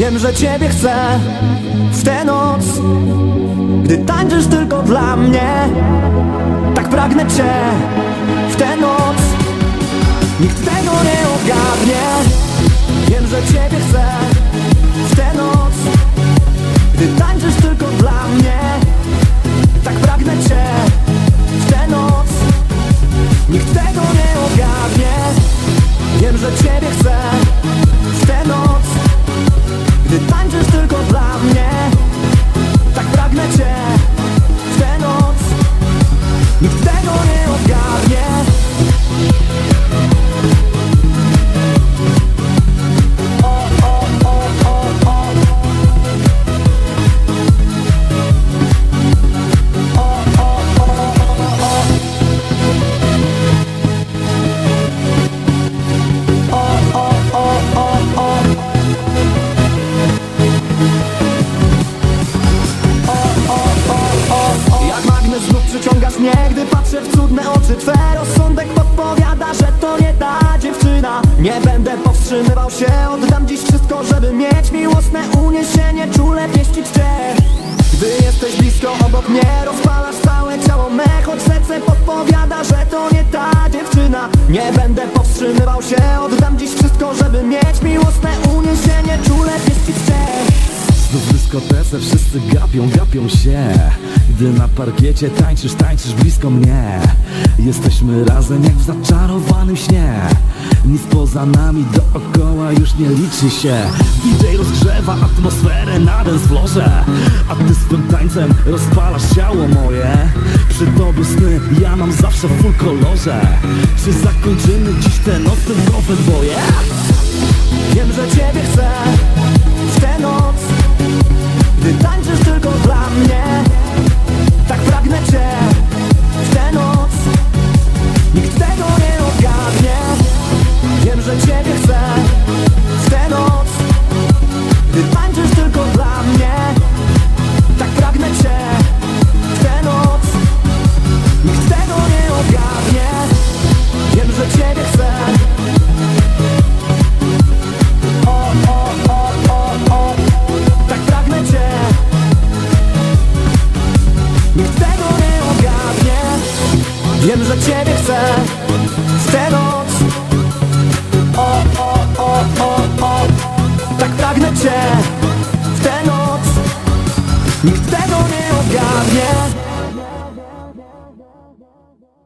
Wiem, że ciebie chcę w tę noc Gdy tańczysz tylko dla mnie. Tak pragnę cię tylko dla mnie. Tak pragnę cię w tę noc. Nikt tego nie znów przyciągasz mnie, gdy patrzę w cudne oczy. Twe rozsądek podpowiada, że to nie ta dziewczyna. Nie będę powstrzymywał się, oddam dziś wszystko, żeby mieć miłosne uniesienie Czule pieścić Cię Gdy jesteś blisko obok mnie, rozpalasz całe ciało. Me Choć serce podpowiada, że to nie ta dziewczyna. Nie będę powstrzymywał się, oddam dziś wszystko, żeby mieć miłosne uniesienie Czule pieścić Cię Znów dyskotece wszyscy gapią, gapią się Gdy na parkiecie tańczysz, tańczysz blisko mnie. Jesteśmy razem jak w zaczarowanym śnie. Nic poza nami dookoła już nie liczy się. DJ rozgrzewa atmosferę na dancefloorze A ty swym tańcem rozpalasz ciało moje. Przy tobie sny ja mam zawsze w full kolorze. Czy zakończymy dziś tę noc tym nowym bojem? Wiem, że ciebie Wiem, że ciebie chcę W tę noc. O, o, o, o, o. Tak pragnę cię W tę noc. Nikt tego nie ogarnie